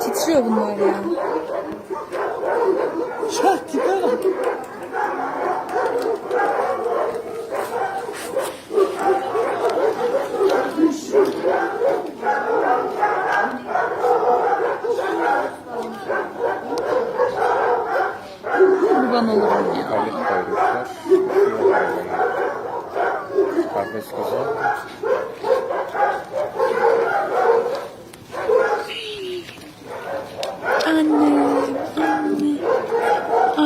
Titriyor bunlar ya. Şah tipe bak. Kurban olurum ya. Halit koymuşlar. Kafes güzel. Annem, annem.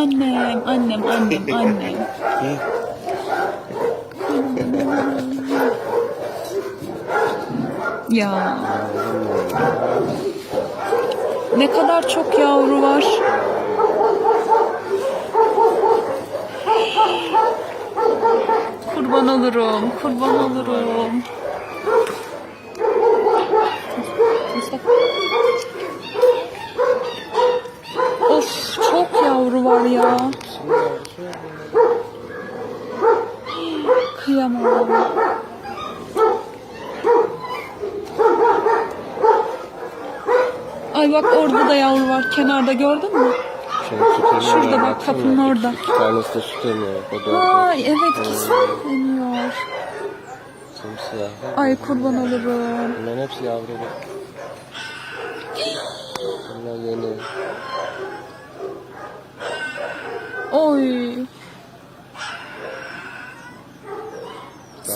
Annem, annem, annem, annem. Ya. Ne kadar çok yavru var. Kurban olurum, kurban olurum. Of çok yavru var ya. Kıyamam. Ay bak orada da yavru var kenarda gördün mü? Emiyor. Şurada bak, kapının orada. İki tanesi de süt emiyor. O da Ay evet kesinleniyor. simsiyah. Ay kurban olurum. Bunların hepsi yavru. Bunlar yeni. Oy.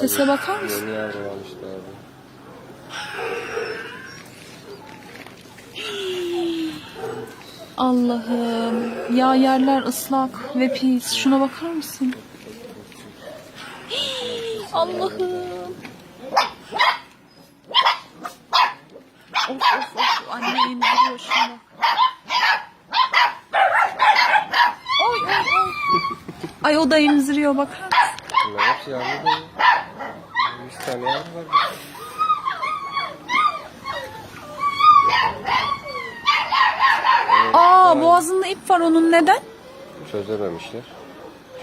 Sese bakar mısın? Yeni yavru almışlar abi. Allah'ım. Ya yerler ıslak ve pis. Şuna bakar mısın? Allah'ım. Of of of. Anne indiriyor şuna. Oy oy oy. Ay o da emziriyor bakar mısın? Bunlar hepsi yavru değil. 100 tane yavru var. Aa boğazında ip var onun neden? Çözememişler.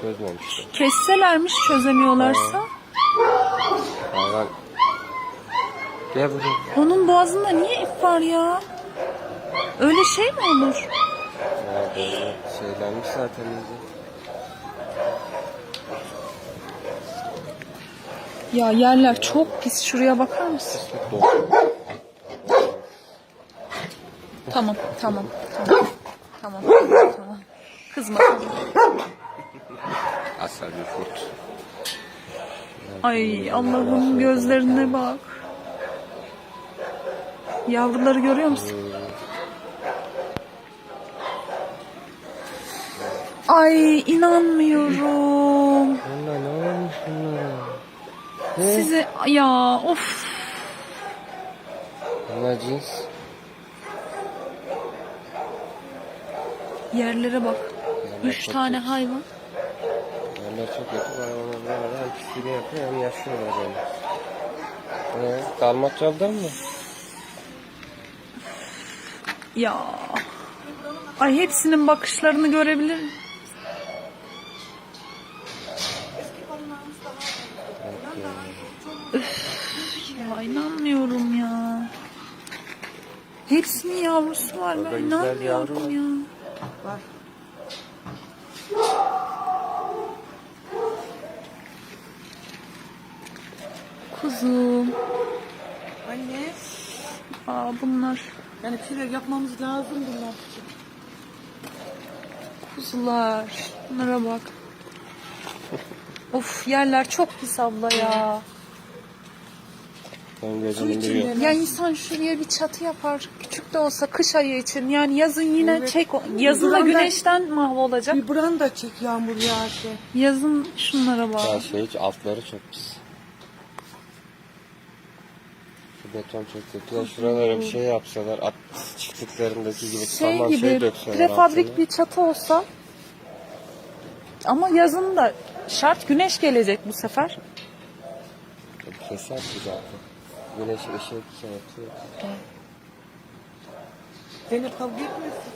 Çözmemişler. Kesselermiş çözemiyorlarsa. Hayvan. Gel buraya. Onun boğazında niye ip var ya? Öyle şey mi olur? Ya böyle şeylenmiş zaten iyice. Ya yerler çok pis. Şuraya bakar mısın? Tamam, tamam, tamam. Tamam, tamam. Kızma, kızma. Asal bir kurt. Ay Allah'ım gözlerine bak. Yavruları görüyor musun? Ay inanmıyorum. Bunlar ne olmuş bunlara? Size ya of. Bunlar cins. Yerlere bak. Üç çok tane hayvan. Yerler çok yakın. Ona böyle hem pisliğini yapıyor hem yaşıyorlar böyle. Ne? Dalmatçalı'dan mı? Ya. Ay hepsinin bakışlarını görebilir miyim? Hepsinin yavrusu var. Orada Ben güzel yavru inanmıyorum ya. Var. Kuzum. Anne. Aa bunlar Yani bir şeyler yapmamız lazım bunlar için. kuzular. Bunlara bak. Of yerler çok pis abla ya. Ben Su. Ya insan şuraya bir çatı yapar. Küçük de olsa kış ayı için. Yani yazın yine Evet. çek. Yazın da Buradan güneşten mahvolacak. Bir buranı da çek yağmur yağarsa. Yazın şunlara bak. Ya şey hiç altları çok pis. Şu beton çok kötü. Ya şuralara bir şey yapsalar at çiftliklerindeki gibi Şey saman şey gibi dökseler prefabrik altına. bir çatı olsa ama yazın da şart güneş gelecek bu sefer. Keser ki zaten. Güneş ışık şey yapıyor. Zeynep kavga etmesin.